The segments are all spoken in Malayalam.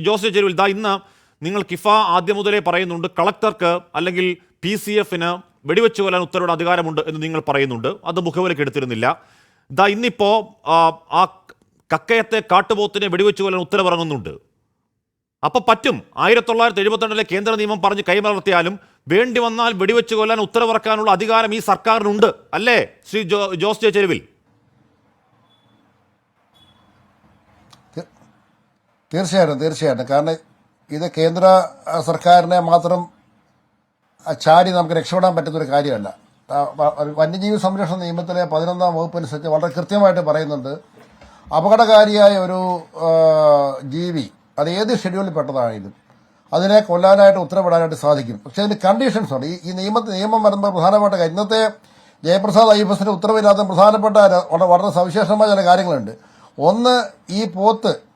ജോസ് ചെരുവിൽ ദാ ഇന്ന് നിങ്ങൾ കിഫ ആദ്യം മുതലേ പറയുന്നുണ്ട് കളക്ടർക്ക് അല്ലെങ്കിൽ പി സി എഫിന് വെടിവെച്ച് കൊല്ലാൻ ഉത്തരവുടെ അധികാരമുണ്ട് എന്ന് നിങ്ങൾ പറയുന്നുണ്ട്. അത് മുഖവിലേക്ക് എടുത്തിരുന്നില്ല. ദാ ഇന്നിപ്പോ ആ, കക്കയത്തെ കാട്ടുപോത്തിനെ വെടിവെച്ച് കൊല്ലാൻ ഉത്തരവിറങ്ങുന്നുണ്ട്. അപ്പൊ പറ്റും. ആയിരത്തി തൊള്ളായിരത്തി എഴുപത്തിരണ്ടിലെ കേന്ദ്ര നിയമം പറഞ്ഞ് കൈമലർത്തിയാലും വേണ്ടി വന്നാൽ വെടിവെച്ച് കൊല്ലാൻ ഉത്തരവിറക്കാനുള്ള അധികാരം ഈ സർക്കാരിനുണ്ട് അല്ലേ? ശ്രീ ജോസ് ജെ ചെരുവിൽ തീർച്ചയായിട്ടും തീർച്ചയായിട്ടും. കാരണം ഇത് കേന്ദ്ര സർക്കാരിനെ മാത്രം ചാടി നമുക്ക് രക്ഷപ്പെടാൻ പറ്റുന്നൊരു കാര്യമല്ല. വന്യജീവി സംരക്ഷണ നിയമത്തിലെ പതിനൊന്നാം വകുപ്പ് അനുസരിച്ച് വളരെ കൃത്യമായിട്ട് പറയുന്നുണ്ട്. അപകടകാരിയായ ഒരു ജീവി അത് ഏത് ഷെഡ്യൂളിൽ പെട്ടതാണെങ്കിലും അതിനെ കൊല്ലാനായിട്ട് ഉത്തരവിടാനായിട്ട് സാധിക്കും. പക്ഷേ അതിന് കണ്ടീഷൻസ് ഉണ്ട്. ഈ നിയമത്തിൽ നിയമം വരുമ്പോൾ പ്രധാനപ്പെട്ട കാര്യം ഇന്നത്തെ ജയപ്രസാദ് എസിന്റെ ഉത്തരവില്ലാത്ത പ്രധാനപ്പെട്ട വളരെ സവിശേഷമായ ചില കാര്യങ്ങളുണ്ട്. ഒന്ന് ഈ പോത്ത്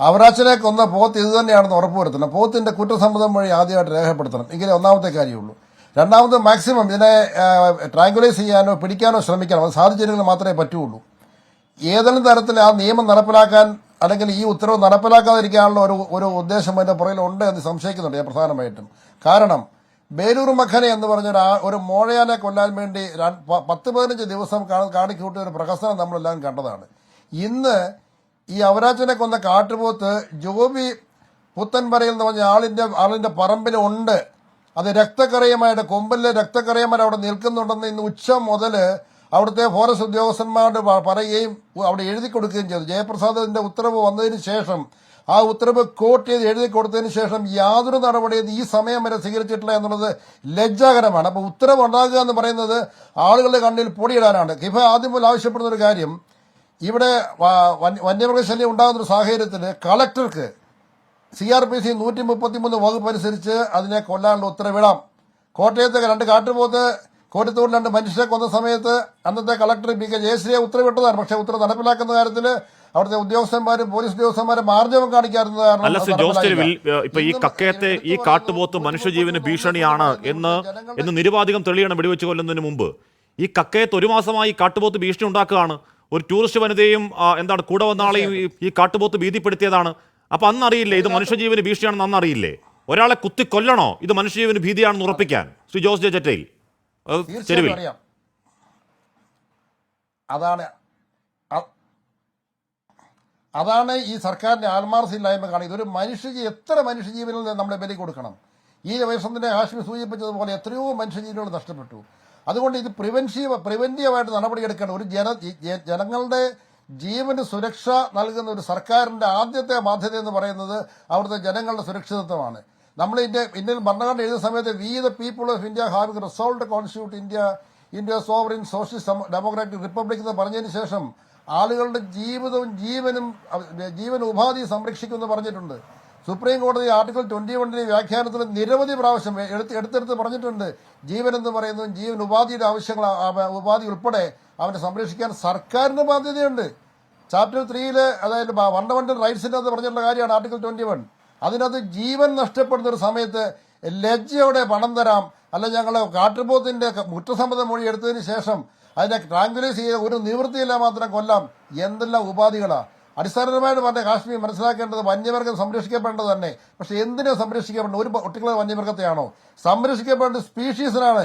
അവരാച്ചനെ കൊന്ന പോത്ത് ഇത് തന്നെയാണെന്ന് ഉറപ്പുവരുത്തണം പോത്തിന്റെ കുറ്റസമ്മതം വഴി ആദ്യമായിട്ട് രേഖപ്പെടുത്തണം. എങ്കിലേ ഒന്നാമത്തെ കാര്യമുള്ളൂ. രണ്ടാമത് മാക്സിമം ഇതിനെ ട്രാങ്കുലൈസ് ചെയ്യാനോ പിടിക്കാനോ ശ്രമിക്കണം. അത് സാധിച്ചില്ലെങ്കിൽ മാത്രമേ പറ്റുള്ളൂ. ഏതെങ്കിലും തരത്തിൽ ആ നിയമം നടപ്പിലാക്കാൻ അല്ലെങ്കിൽ ഈ ഉത്തരവ് നടപ്പിലാക്കാതിരിക്കാനുള്ള ഒരു ഒരു ഉദ്ദേശം അതിന്റെ പുറകിൽ ഉണ്ട് എന്ന് സംശയിക്കുന്നുണ്ട് ഞാൻ പ്രധാനമായിട്ടും. കാരണം ബേലൂർ മഖനെ എന്ന് പറഞ്ഞ ഒരു മോഴയാനെ കൊല്ലാൻ വേണ്ടി പത്ത് പതിനഞ്ച് ദിവസം കാണിക്കൂട്ടിയ ഒരു പ്രഹസനം നമ്മളെല്ലാം കണ്ടതാണ്. ഇന്ന് ഈ അവരാച്ചനെ കൊന്ന കാട്ടുപോത്ത് ജോബി പുത്തൻപരയിൽ എന്ന് പറഞ്ഞ ആളിന്റെ ആളിന്റെ പറമ്പിൽ ഉണ്ട് അത് രക്തക്കറിയമായിട്ട് കൊമ്പിലെ രക്തക്കറിയമാർ അവിടെ നിൽക്കുന്നുണ്ടെന്ന് ഇന്ന് ഉച്ച മുതൽ അവിടുത്തെ ഫോറസ്റ്റ് ഉദ്യോഗസ്ഥന്മാരോട് പറയുകയും അവിടെ എഴുതി കൊടുക്കുകയും ചെയ്തു. ജയപ്രസാദിന്റെ ഉത്തരവ് വന്നതിന് ശേഷം ആ ഉത്തരവ് കോട്ട് ചെയ്ത് എഴുതി കൊടുത്തതിന് ശേഷം യാതൊരു നടപടിയും ഈ സമയം വരെ സ്വീകരിച്ചിട്ടില്ല എന്നുള്ളത് ലജ്ജാകരമാണ്. അപ്പോൾ ഉത്തരവ് ഉണ്ടാകുക എന്ന് പറയുന്നത് ആളുകളുടെ കണ്ണിൽ പൊടിയിടാനാണ്. കിഫ ആദ്യം മുതൽ ആവശ്യപ്പെടുന്ന ഒരു കാര്യം ഇവിടെ വന്യമൃഗശല്യം ഉണ്ടാകുന്ന ഒരു സാഹചര്യത്തിൽ കളക്ടർക്ക് സി ആർ പി സി നൂറ്റി മുപ്പത്തി മൂന്ന് വകുപ്പ് അനുസരിച്ച് അതിനെ കൊല്ലാനുള്ള ഉത്തരവിടാം. കോട്ടയത്ത് രണ്ട് കാട്ടുപോത്ത് കോട്ടത്തൂർ രണ്ട് മനുഷ്യരെ കൊന്ന സമയത്ത് അന്നത്തെ കളക്ടർ പി കെ ജയശ്രീയെ ഉത്തരവിട്ടതാണ്. പക്ഷേ ഉത്തരവ് നടപ്പിലാക്കുന്ന കാര്യത്തിൽ അവിടുത്തെ ഉദ്യോഗസ്ഥന്മാരും പോലീസ് ഉദ്യോഗസ്ഥന്മാരും മാർജവം കാണിക്കാറുണ്ട് ഈ കക്കയത്തെ ഈ കാട്ടുപോത്ത് മനുഷ്യജീവന് ഭീഷണിയാണ് എന്ന് എന്ന് നിരുപാധികം തെളിയണം വെടിവെച്ച് കൊല്ലുന്നതിന് മുമ്പ്. ഈ കക്കയത്ത് ഒരു മാസമായി കാട്ടുപോത്ത് ഭീഷണി ഉണ്ടാക്കുകയാണ്. ഒരു ടൂറിസ്റ്റ് വനിതയും എന്താണ് കൂടെ വന്ന ആളെയും ഈ- കാട്ടുപോത്ത് ഭീതിപ്പെടുത്തിയതാണ്. അപ്പൊ അന്ന് അറിയില്ലേ ഇത് മനുഷ്യജീവന് ഭീഷണിയാണെന്ന് അന്ന് അറിയില്ലേ ഒരാളെ കുത്തി കൊല്ലണോ ഇത് മനുഷ്യജീവന് ഭീതിയാണെന്ന് ഉറപ്പിക്കാൻ. ശ്രീ ജോസ് ജെ ചെറ്റയിൽ ചെരുവിൽ അതാണ് അതാണ് ഈ സർക്കാരിന്റെ ആത്മാർത്ഥയില്ലായ്മ കാണുന്നത്. ഇതൊരു മനുഷ്യജീ എത്ര മനുഷ്യജീവനിൽ നമ്മൾ ബലി കൊടുക്കണം? ഈ വേഷത്തിന്റെ ഹാഷ്മി സൂചിപ്പിച്ചതുപോലെ എത്രയോ മനുഷ്യജീവനുകൾ നഷ്ടപ്പെട്ടു. അതുകൊണ്ട് ഇത് പ്രിവെൻഷീവ് പ്രിവെന്റീവായിട്ട് നടപടിയെടുക്കണം ഒരു ജന ജനങ്ങളുടെ ജീവന് സുരക്ഷ നൽകുന്ന ഒരു സർക്കാരിന്റെ ആദ്യത്തെ ബാധ്യത എന്ന് പറയുന്നത് അവിടുത്തെ ജനങ്ങളുടെ സുരക്ഷിതത്വമാണ്. നമ്മൾ ഇന്ത്യ ഇന്ത്യൻ ഭരണഘടന എഴുതുന്ന സമയത്ത് we the people of India have resolve constitute India India sovereign socialist democratic republic എന്ന് പറഞ്ഞതിന് ശേഷം ആളുകളുടെ ജീവിതവും ജീവനും ജീവൻ ഉപാധി സംരക്ഷിക്കുമെന്ന് പറഞ്ഞിട്ടുണ്ട്. സുപ്രീം കോടതി ആർട്ടിക്കിൾ ട്വന്റി വണ്ണിലെ വ്യാഖ്യാനത്തിൽ നിരവധി പ്രാവശ്യം എടുത്ത് എടുത്തെടുത്ത് പറഞ്ഞിട്ടുണ്ട്. ജീവൻ എന്ന് പറയുന്നതും ജീവൻ ഉപാധിയുടെ ആവശ്യങ്ങൾ ഉപാധി ഉൾപ്പെടെ അവനെ സംരക്ഷിക്കാൻ സർക്കാരിന് ബാധ്യതയുണ്ട്. ചാപ്റ്റർ ത്രീയിലെ അതായത് ഫണ്ടമെന്റൽ റൈറ്റ്സിന്റെ അത് പറഞ്ഞിട്ടുള്ള കാര്യമാണ് ആർട്ടിക്കിൾ ട്വന്റി വൺ അതിനകത്ത് ജീവൻ നഷ്ടപ്പെടുന്ന ഒരു സമയത്ത് ലജ്ജയോടെ പണം തരാം അല്ല ഞങ്ങൾ കാട്ടുപോത്തിന്റെ മുറ്റസമ്മതം മൊഴി എടുത്തതിന് ശേഷം അതിനെ ട്രാങ്കുലൈസ് ചെയ്ത് ഒരു നിവൃത്തിയില്ല മാത്രം കൊല്ലാം എന്തെല്ലാം ഉപാധികളാ. അടിസ്ഥാനപരമായിട്ട് പറഞ്ഞ കാശ്മീർ മനസ്സിലാക്കേണ്ടത് വന്യമൃഗം സംരക്ഷിക്കപ്പെടേണ്ടത് തന്നെ. പക്ഷെ എന്തിനാ സംരക്ഷിക്കപ്പെടേണ്ടത് ഒരു പർട്ടിക്കുലർ വന്യമൃഗത്തെയാണോ? സംരക്ഷിക്കപ്പെടേണ്ട സ്പീഷീസിനാണ്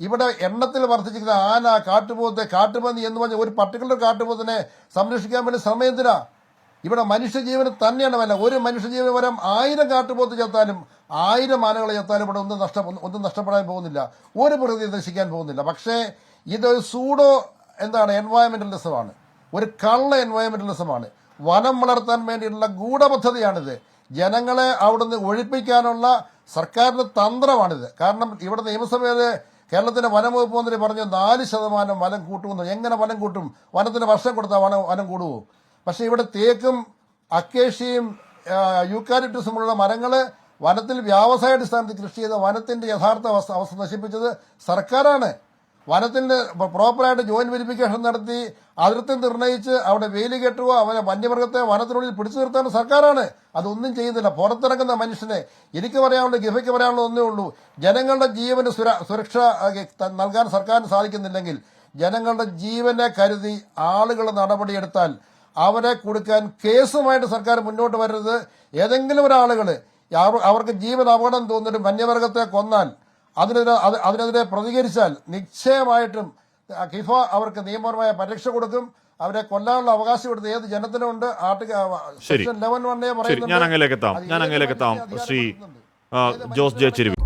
ഇവിടെ എണ്ണത്തിൽ വർദ്ധിച്ചിരിക്കുന്ന ആന കാട്ടുപോത്തെ കാട്ടുപന്നി എന്ന് പറഞ്ഞ ഒരു പർട്ടിക്കുലർ കാട്ടുപോത്തിനെ സംരക്ഷിക്കാൻ വേണ്ടി സമയത്തിനാ ഇവിടെ മനുഷ്യജീവന് തന്നെയാണ് വില. ഒരു മനുഷ്യജീവന് പരം ആയിരം കാട്ടുപോത്ത് ചത്താലും ആയിരം ആനകളെ ചത്താലും ഇവിടെ ഒന്നും നഷ്ട ഒന്നും നഷ്ടപ്പെടാൻ പോകുന്നില്ല. ഒരു പ്രകൃതി നശിക്കാൻ പോകുന്നില്ല. പക്ഷേ ഇതൊരു സൂഡോ എന്താണ് എൻവയോൺമെന്റലിസമാണ് ഒരു കള്ള എൻവയോൺമെന്റലിസമാണ് വനം വളർത്താൻ വേണ്ടിയിട്ടുള്ള ഗൂഢപദ്ധതിയാണിത്. ജനങ്ങളെ അവിടുന്ന് ഒഴിപ്പിക്കാനുള്ള സർക്കാരിന്റെ തന്ത്രമാണിത്. കാരണം ഇവിടെ നിയമസഭയിലെ കേരളത്തിന്റെ വനംവകുപ്പ് മന്ത്രി പറഞ്ഞു നാല് ശതമാനം വനം കൂട്ടുമെന്ന്. എങ്ങനെ വനം കൂട്ടും? വനത്തിന് വർഷം കൊടുത്താൽ വനം വനം കൂടുമോ പക്ഷേ ഇവിടെ തേക്കും അക്കേഷ്യയും യൂക്കാലിപ്റ്റസും ഉള്ള മരങ്ങൾ വനത്തിൽ വ്യാവസായ അടിസ്ഥാനത്തിൽ കൃഷി ചെയ്ത വനത്തിന്റെ യഥാർത്ഥ അവസ്ഥ നശിപ്പിച്ചത് സർക്കാരാണ്. വനത്തിന്റെ പ്രോപ്പറായിട്ട് ജോയിന്റ് വെരിഫിക്കേഷൻ നടത്തി അതിർത്തി നിർണയിച്ച് അവിടെ വെയിൽ കെട്ടുക അവനെ വന്യമൃഗത്തെ വനത്തിനുള്ളിൽ പിടിച്ചു നിർത്താൻ സർക്കാരാണ്. അതൊന്നും ചെയ്യുന്നില്ല. പുറത്തിറങ്ങുന്ന മനുഷ്യനെ എനിക്ക് പറയാനുള്ള ഗിഫയ്ക്ക് പറയാനുള്ള ഒന്നേ ഉള്ളൂ. ജനങ്ങളുടെ ജീവന് സുരക്ഷ നൽകാൻ സർക്കാരിന് സാധിക്കുന്നില്ലെങ്കിൽ ജനങ്ങളുടെ ജീവനെ കരുതി ആളുകൾ നടപടിയെടുത്താൽ അവരെ കൊടുക്കാൻ കേസുമായിട്ട് സർക്കാർ മുന്നോട്ട് വരരുത്. ഏതെങ്കിലും ഒരാളുകൾ അവർക്ക് ജീവൻ അപകടം തോന്നിട്ട് വന്യവർഗത്തെ കൊന്നാൽ അതിനെതിരെ അത് അതിനെതിരെ പ്രതികരിച്ചാൽ നിശ്ചയമായിട്ടും കിഫ അവർക്ക് നിയമപരമായ പരീക്ഷ കൊടുക്കും. അവരെ കൊല്ലാനുള്ള അവകാശം കൊടുത്ത് ഏത് ജനത്തിനുണ്ട് ആർട്ടിക്കൽ ലെവൻ വണ്ണേ ശരി. ഞാൻ അങ്ങയിലേക്ക് എത്താം ഞാൻ എത്താം ശ്രീ ജോസ് ജെ ചെരുവി